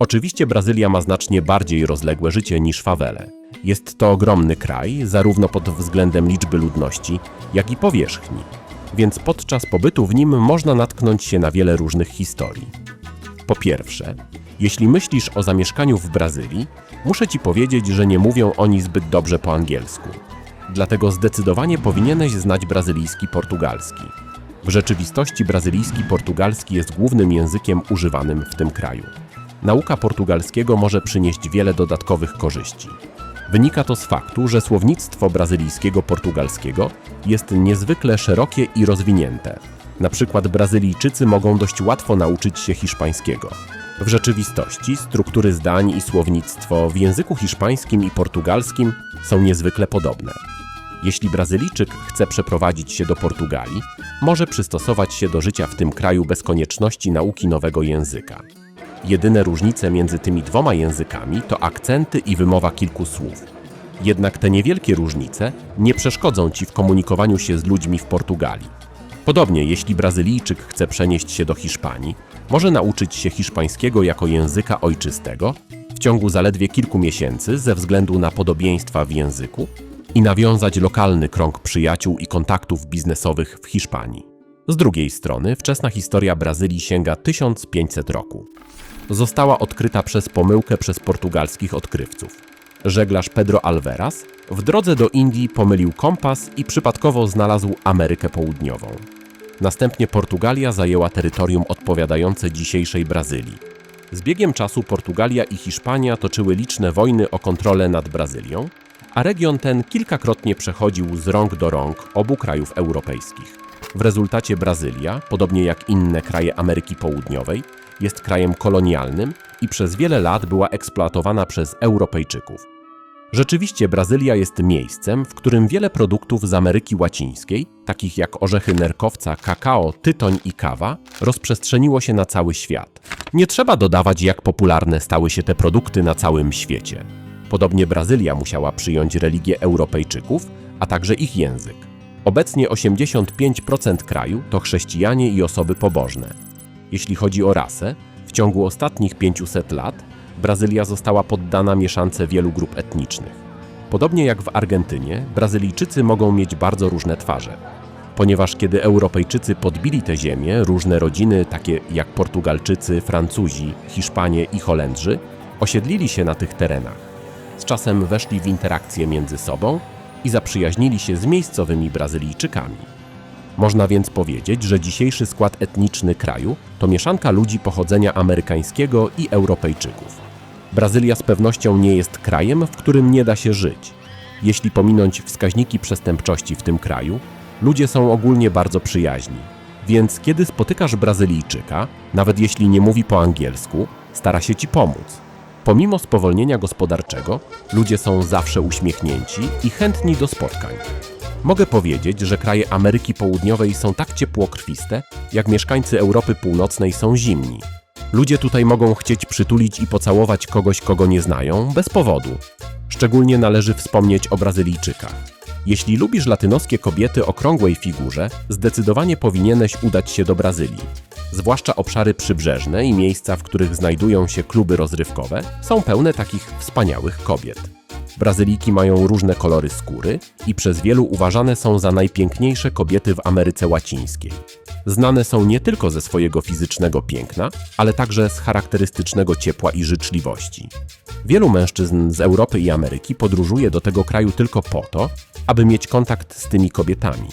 Oczywiście Brazylia ma znacznie bardziej rozległe życie niż fawele. Jest to ogromny kraj, zarówno pod względem liczby ludności, jak i powierzchni, więc podczas pobytu w nim można natknąć się na wiele różnych historii. Po pierwsze, jeśli myślisz o zamieszkaniu w Brazylii, muszę ci powiedzieć, że nie mówią oni zbyt dobrze po angielsku. Dlatego zdecydowanie powinieneś znać brazylijski portugalski. W rzeczywistości brazylijski portugalski jest głównym językiem używanym w tym kraju. Nauka portugalskiego może przynieść wiele dodatkowych korzyści. Wynika to z faktu, że słownictwo brazylijskiego portugalskiego jest niezwykle szerokie i rozwinięte. Na przykład Brazylijczycy mogą dość łatwo nauczyć się hiszpańskiego. W rzeczywistości struktury zdań i słownictwo w języku hiszpańskim i portugalskim są niezwykle podobne. Jeśli Brazylijczyk chce przeprowadzić się do Portugalii, może przystosować się do życia w tym kraju bez konieczności nauki nowego języka. Jedyne różnice między tymi dwoma językami to akcenty i wymowa kilku słów. Jednak te niewielkie różnice nie przeszkodzą ci w komunikowaniu się z ludźmi w Portugalii. Podobnie, jeśli Brazylijczyk chce przenieść się do Hiszpanii, może nauczyć się hiszpańskiego jako języka ojczystego w ciągu zaledwie kilku miesięcy ze względu na podobieństwa w języku i nawiązać lokalny krąg przyjaciół i kontaktów biznesowych w Hiszpanii. Z drugiej strony, wczesna historia Brazylii sięga 1500 roku. Została odkryta przez pomyłkę przez portugalskich odkrywców. Żeglarz Pedro Alveras w drodze do Indii pomylił kompas i przypadkowo znalazł Amerykę Południową. Następnie Portugalia zajęła terytorium odpowiadające dzisiejszej Brazylii. Z biegiem czasu Portugalia i Hiszpania toczyły liczne wojny o kontrolę nad Brazylią, a region ten kilkakrotnie przechodził z rąk do rąk obu krajów europejskich. W rezultacie Brazylia, podobnie jak inne kraje Ameryki Południowej, jest krajem kolonialnym i przez wiele lat była eksploatowana przez Europejczyków. Rzeczywiście Brazylia jest miejscem, w którym wiele produktów z Ameryki Łacińskiej, takich jak orzechy nerkowca, kakao, tytoń i kawa, rozprzestrzeniło się na cały świat. Nie trzeba dodawać, jak popularne stały się te produkty na całym świecie. Podobnie Brazylia musiała przyjąć religię Europejczyków, a także ich język. Obecnie 85% kraju to chrześcijanie i osoby pobożne. Jeśli chodzi o rasę, w ciągu ostatnich 500 lat Brazylia została poddana mieszance wielu grup etnicznych. Podobnie jak w Argentynie, Brazylijczycy mogą mieć bardzo różne twarze. Ponieważ kiedy Europejczycy podbili tę ziemię, różne rodziny, takie jak Portugalczycy, Francuzi, Hiszpanie i Holendrzy, osiedlili się na tych terenach. Z czasem weszli w interakcje między sobą i zaprzyjaźnili się z miejscowymi Brazylijczykami. Można więc powiedzieć, że dzisiejszy skład etniczny kraju to mieszanka ludzi pochodzenia amerykańskiego i Europejczyków. Brazylia z pewnością nie jest krajem, w którym nie da się żyć. Jeśli pominąć wskaźniki przestępczości w tym kraju, ludzie są ogólnie bardzo przyjaźni. Więc kiedy spotykasz Brazylijczyka, nawet jeśli nie mówi po angielsku, stara się ci pomóc. Pomimo spowolnienia gospodarczego, ludzie są zawsze uśmiechnięci i chętni do spotkań. Mogę powiedzieć, że kraje Ameryki Południowej są tak ciepłokrwiste, jak mieszkańcy Europy Północnej są zimni. Ludzie tutaj mogą chcieć przytulić i pocałować kogoś, kogo nie znają, bez powodu. Szczególnie należy wspomnieć o Brazylijczykach. Jeśli lubisz latynoskie kobiety o krągłej figurze, zdecydowanie powinieneś udać się do Brazylii. Zwłaszcza obszary przybrzeżne i miejsca, w których znajdują się kluby rozrywkowe, są pełne takich wspaniałych kobiet. Brazylijki mają różne kolory skóry i przez wielu uważane są za najpiękniejsze kobiety w Ameryce Łacińskiej. Znane są nie tylko ze swojego fizycznego piękna, ale także z charakterystycznego ciepła i życzliwości. Wielu mężczyzn z Europy i Ameryki podróżuje do tego kraju tylko po to, aby mieć kontakt z tymi kobietami.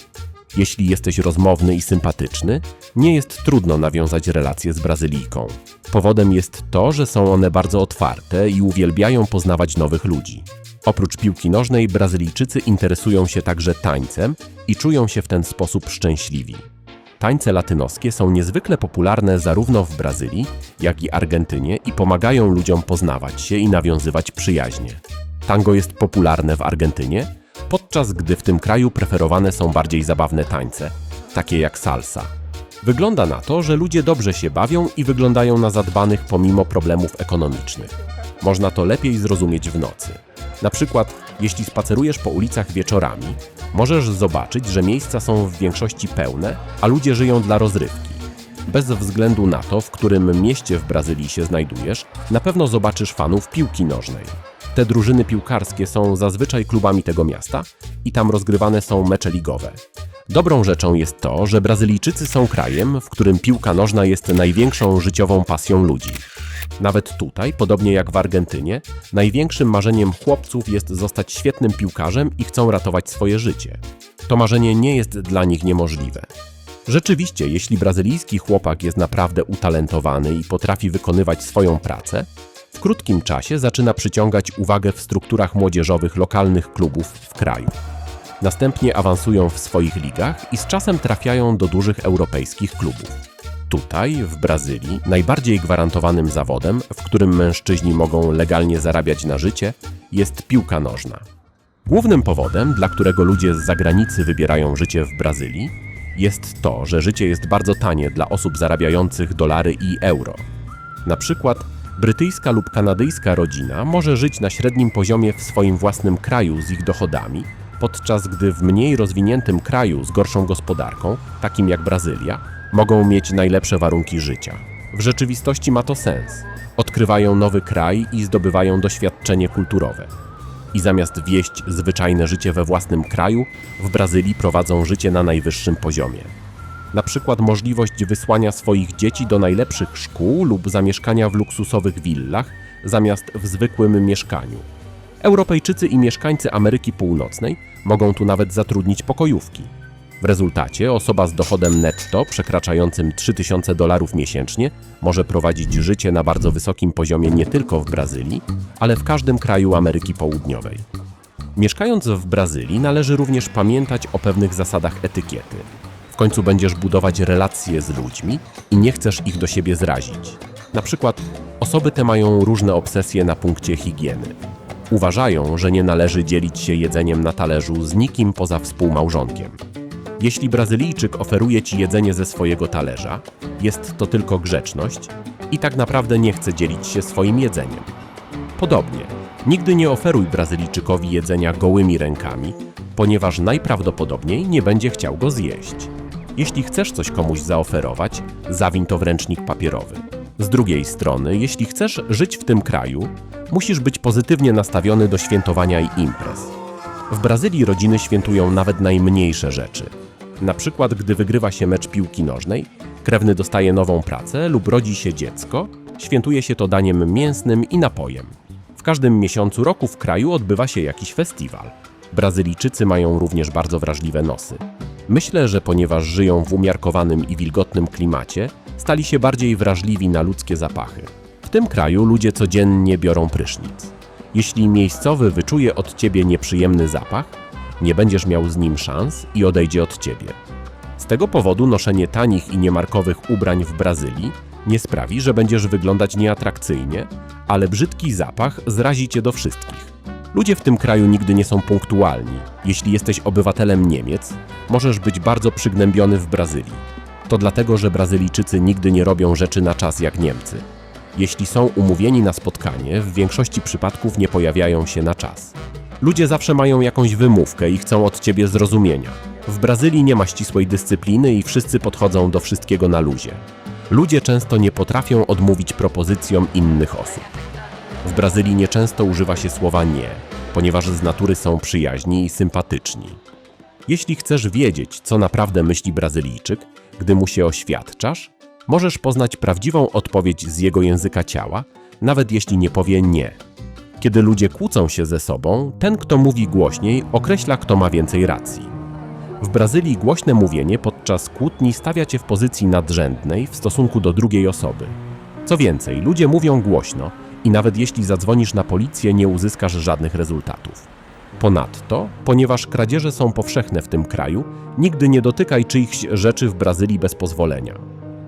Jeśli jesteś rozmowny i sympatyczny, nie jest trudno nawiązać relacje z Brazylijką. Powodem jest to, że są one bardzo otwarte i uwielbiają poznawać nowych ludzi. Oprócz piłki nożnej, Brazylijczycy interesują się także tańcem i czują się w ten sposób szczęśliwi. Tańce latynoskie są niezwykle popularne zarówno w Brazylii, jak i Argentynie i pomagają ludziom poznawać się i nawiązywać przyjaźnie. Tango jest popularne w Argentynie, podczas gdy w tym kraju preferowane są bardziej zabawne tańce, takie jak salsa. Wygląda na to, że ludzie dobrze się bawią i wyglądają na zadbanych pomimo problemów ekonomicznych. Można to lepiej zrozumieć w nocy. Na przykład, jeśli spacerujesz po ulicach wieczorami, możesz zobaczyć, że miejsca są w większości pełne, a ludzie żyją dla rozrywki. Bez względu na to, w którym mieście w Brazylii się znajdujesz, na pewno zobaczysz fanów piłki nożnej. Te drużyny piłkarskie są zazwyczaj klubami tego miasta i tam rozgrywane są mecze ligowe. Dobrą rzeczą jest to, że Brazylijczycy są krajem, w którym piłka nożna jest największą życiową pasją ludzi. Nawet tutaj, podobnie jak w Argentynie, największym marzeniem chłopców jest zostać świetnym piłkarzem i chcą ratować swoje życie. To marzenie nie jest dla nich niemożliwe. Rzeczywiście, jeśli brazylijski chłopak jest naprawdę utalentowany i potrafi wykonywać swoją pracę, krótkim czasie zaczyna przyciągać uwagę w strukturach młodzieżowych lokalnych klubów w kraju. Następnie awansują w swoich ligach i z czasem trafiają do dużych europejskich klubów. Tutaj, w Brazylii, najbardziej gwarantowanym zawodem, w którym mężczyźni mogą legalnie zarabiać na życie, jest piłka nożna. Głównym powodem, dla którego ludzie z zagranicy wybierają życie w Brazylii, jest to, że życie jest bardzo tanie dla osób zarabiających dolary i euro. Na przykład brytyjska lub kanadyjska rodzina może żyć na średnim poziomie w swoim własnym kraju z ich dochodami, podczas gdy w mniej rozwiniętym kraju z gorszą gospodarką, takim jak Brazylia, mogą mieć najlepsze warunki życia. W rzeczywistości ma to sens. Odkrywają nowy kraj i zdobywają doświadczenie kulturowe. I zamiast wieść zwyczajne życie we własnym kraju, w Brazylii prowadzą życie na najwyższym poziomie. Na przykład możliwość wysłania swoich dzieci do najlepszych szkół lub zamieszkania w luksusowych willach zamiast w zwykłym mieszkaniu. Europejczycy i mieszkańcy Ameryki Północnej mogą tu nawet zatrudnić pokojówki. W rezultacie osoba z dochodem netto przekraczającym 3000 dolarów miesięcznie może prowadzić życie na bardzo wysokim poziomie nie tylko w Brazylii, ale w każdym kraju Ameryki Południowej. Mieszkając w Brazylii należy również pamiętać o pewnych zasadach etykiety. W końcu będziesz budować relacje z ludźmi i nie chcesz ich do siebie zrazić. Na przykład osoby te mają różne obsesje na punkcie higieny. Uważają, że nie należy dzielić się jedzeniem na talerzu z nikim poza współmałżonkiem. Jeśli Brazylijczyk oferuje ci jedzenie ze swojego talerza, jest to tylko grzeczność i tak naprawdę nie chce dzielić się swoim jedzeniem. Podobnie, nigdy nie oferuj Brazylijczykowi jedzenia gołymi rękami, ponieważ najprawdopodobniej nie będzie chciał go zjeść. Jeśli chcesz coś komuś zaoferować, zawiń to w ręcznik papierowy. Z drugiej strony, jeśli chcesz żyć w tym kraju, musisz być pozytywnie nastawiony do świętowania i imprez. W Brazylii rodziny świętują nawet najmniejsze rzeczy. Na przykład, gdy wygrywa się mecz piłki nożnej, krewny dostaje nową pracę lub rodzi się dziecko, świętuje się to daniem mięsnym i napojem. W każdym miesiącu roku w kraju odbywa się jakiś festiwal. Brazylijczycy mają również bardzo wrażliwe nosy. Myślę, że ponieważ żyją w umiarkowanym i wilgotnym klimacie, stali się bardziej wrażliwi na ludzkie zapachy. W tym kraju ludzie codziennie biorą prysznic. Jeśli miejscowy wyczuje od ciebie nieprzyjemny zapach, nie będziesz miał z nim szans i odejdzie od ciebie. Z tego powodu noszenie tanich i niemarkowych ubrań w Brazylii nie sprawi, że będziesz wyglądać nieatrakcyjnie, ale brzydki zapach zrazi cię do wszystkich. Ludzie w tym kraju nigdy nie są punktualni. Jeśli jesteś obywatelem Niemiec, możesz być bardzo przygnębiony w Brazylii. To dlatego, że Brazylijczycy nigdy nie robią rzeczy na czas jak Niemcy. Jeśli są umówieni na spotkanie, w większości przypadków nie pojawiają się na czas. Ludzie zawsze mają jakąś wymówkę i chcą od ciebie zrozumienia. W Brazylii nie ma ścisłej dyscypliny i wszyscy podchodzą do wszystkiego na luzie. Ludzie często nie potrafią odmówić propozycjom innych osób. W Brazylii nieczęsto używa się słowa nie, ponieważ z natury są przyjaźni i sympatyczni. Jeśli chcesz wiedzieć, co naprawdę myśli Brazylijczyk, gdy mu się oświadczasz, możesz poznać prawdziwą odpowiedź z jego języka ciała, nawet jeśli nie powie nie. Kiedy ludzie kłócą się ze sobą, ten, kto mówi głośniej, określa, kto ma więcej racji. W Brazylii głośne mówienie podczas kłótni stawia cię w pozycji nadrzędnej w stosunku do drugiej osoby. Co więcej, ludzie mówią głośno i nawet jeśli zadzwonisz na policję, nie uzyskasz żadnych rezultatów. Ponadto, ponieważ kradzieże są powszechne w tym kraju, nigdy nie dotykaj czyichś rzeczy w Brazylii bez pozwolenia.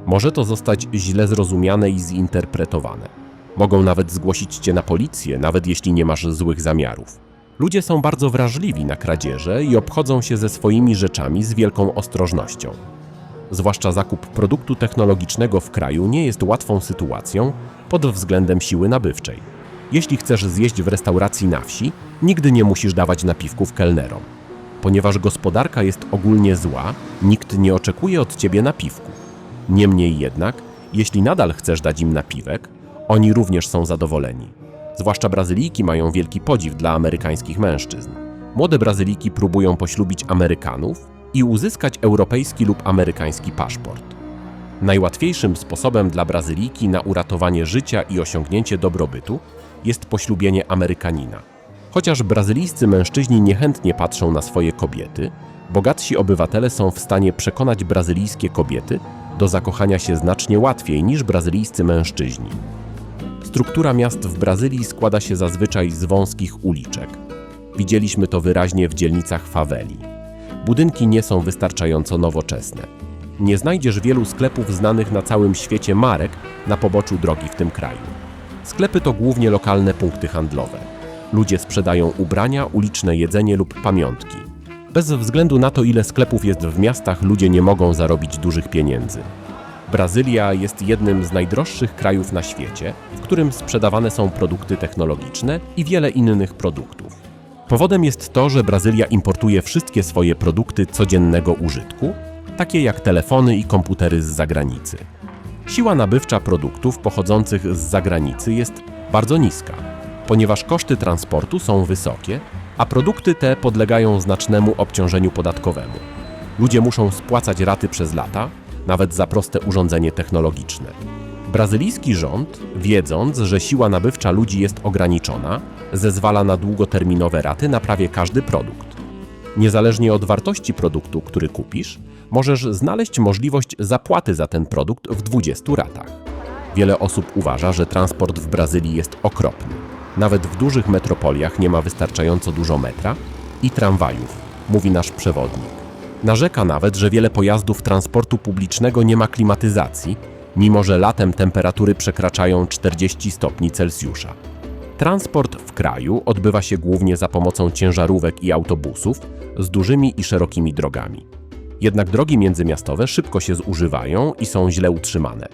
Może to zostać źle zrozumiane i zinterpretowane. Mogą nawet zgłosić cię na policję, nawet jeśli nie masz złych zamiarów. Ludzie są bardzo wrażliwi na kradzieże i obchodzą się ze swoimi rzeczami z wielką ostrożnością. Zwłaszcza zakup produktu technologicznego w kraju nie jest łatwą sytuacją pod względem siły nabywczej. Jeśli chcesz zjeść w restauracji na wsi, nigdy nie musisz dawać napiwków kelnerom. Ponieważ gospodarka jest ogólnie zła, nikt nie oczekuje od ciebie napiwku. Niemniej jednak, jeśli nadal chcesz dać im napiwek, oni również są zadowoleni. Zwłaszcza Brazylijki mają wielki podziw dla amerykańskich mężczyzn. Młode Brazylijki próbują poślubić Amerykanów i uzyskać europejski lub amerykański paszport. Najłatwiejszym sposobem dla Brazylijki na uratowanie życia i osiągnięcie dobrobytu jest poślubienie Amerykanina. Chociaż brazylijscy mężczyźni niechętnie patrzą na swoje kobiety, bogatsi obywatele są w stanie przekonać brazylijskie kobiety do zakochania się znacznie łatwiej niż brazylijscy mężczyźni. Struktura miast w Brazylii składa się zazwyczaj z wąskich uliczek. Widzieliśmy to wyraźnie w dzielnicach faweli. Budynki nie są wystarczająco nowoczesne. Nie znajdziesz wielu sklepów znanych na całym świecie marek na poboczu drogi w tym kraju. Sklepy to głównie lokalne punkty handlowe. Ludzie sprzedają ubrania, uliczne jedzenie lub pamiątki. Bez względu na to, ile sklepów jest w miastach, ludzie nie mogą zarobić dużych pieniędzy. Brazylia jest jednym z najdroższych krajów na świecie, w którym sprzedawane są produkty technologiczne i wiele innych produktów. Powodem jest to, że Brazylia importuje wszystkie swoje produkty codziennego użytku, takie jak telefony i komputery z zagranicy. Siła nabywcza produktów pochodzących z zagranicy jest bardzo niska, ponieważ koszty transportu są wysokie, a produkty te podlegają znacznemu obciążeniu podatkowemu. Ludzie muszą spłacać raty przez lata, nawet za proste urządzenie technologiczne. Brazylijski rząd, wiedząc, że siła nabywcza ludzi jest ograniczona, zezwala na długoterminowe raty na prawie każdy produkt. Niezależnie od wartości produktu, który kupisz, możesz znaleźć możliwość zapłaty za ten produkt w 20 ratach. Wiele osób uważa, że transport w Brazylii jest okropny. Nawet w dużych metropoliach nie ma wystarczająco dużo metra i tramwajów, mówi nasz przewodnik. Narzeka nawet, że wiele pojazdów transportu publicznego nie ma klimatyzacji, mimo że latem temperatury przekraczają 40 stopni Celsjusza. Transport w kraju odbywa się głównie za pomocą ciężarówek i autobusów z dużymi i szerokimi drogami. Jednak drogi międzymiastowe szybko się zużywają i są źle utrzymane.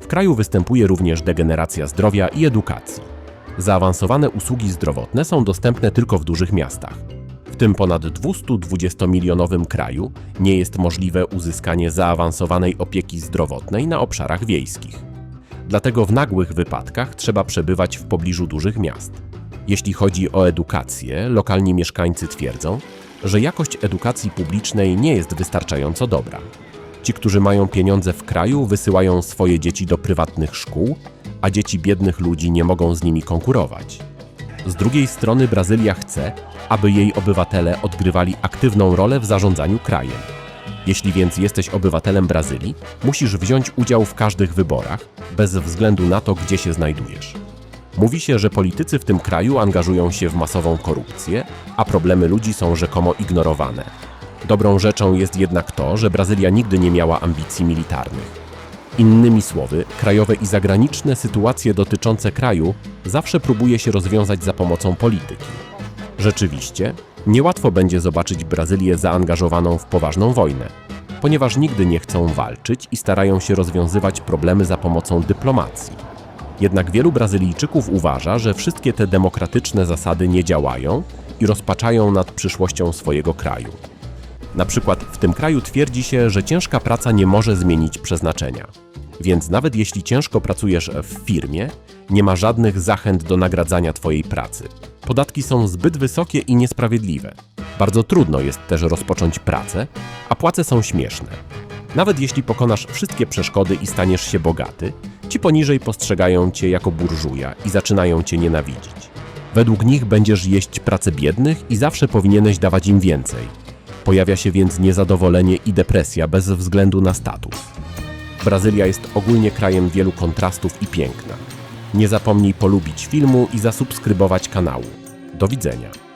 W kraju występuje również degeneracja zdrowia i edukacji. Zaawansowane usługi zdrowotne są dostępne tylko w dużych miastach. W tym ponad 220-milionowym kraju nie jest możliwe uzyskanie zaawansowanej opieki zdrowotnej na obszarach wiejskich. Dlatego w nagłych wypadkach trzeba przebywać w pobliżu dużych miast. Jeśli chodzi o edukację, lokalni mieszkańcy twierdzą, że jakość edukacji publicznej nie jest wystarczająco dobra. Ci, którzy mają pieniądze w kraju, wysyłają swoje dzieci do prywatnych szkół, a dzieci biednych ludzi nie mogą z nimi konkurować. Z drugiej strony Brazylia chce, aby jej obywatele odgrywali aktywną rolę w zarządzaniu krajem. Jeśli więc jesteś obywatelem Brazylii, musisz wziąć udział w każdych wyborach, bez względu na to, gdzie się znajdujesz. Mówi się, że politycy w tym kraju angażują się w masową korupcję, a problemy ludzi są rzekomo ignorowane. Dobrą rzeczą jest jednak to, że Brazylia nigdy nie miała ambicji militarnych. Innymi słowy, krajowe i zagraniczne sytuacje dotyczące kraju zawsze próbuje się rozwiązać za pomocą polityki. Rzeczywiście, niełatwo będzie zobaczyć Brazylię zaangażowaną w poważną wojnę, ponieważ nigdy nie chcą walczyć i starają się rozwiązywać problemy za pomocą dyplomacji. Jednak wielu Brazylijczyków uważa, że wszystkie te demokratyczne zasady nie działają i rozpaczają nad przyszłością swojego kraju. Na przykład w tym kraju twierdzi się, że ciężka praca nie może zmienić przeznaczenia. Więc nawet jeśli ciężko pracujesz w firmie, nie ma żadnych zachęt do nagradzania Twojej pracy. Podatki są zbyt wysokie i niesprawiedliwe. Bardzo trudno jest też rozpocząć pracę, a płace są śmieszne. Nawet jeśli pokonasz wszystkie przeszkody i staniesz się bogaty, ci poniżej postrzegają cię jako burżuja i zaczynają cię nienawidzić. Według nich będziesz jeść pracę biednych i zawsze powinieneś dawać im więcej. Pojawia się więc niezadowolenie i depresja bez względu na status. Brazylia jest ogólnie krajem wielu kontrastów i piękna. Nie zapomnij polubić filmu i zasubskrybować kanału. Do widzenia.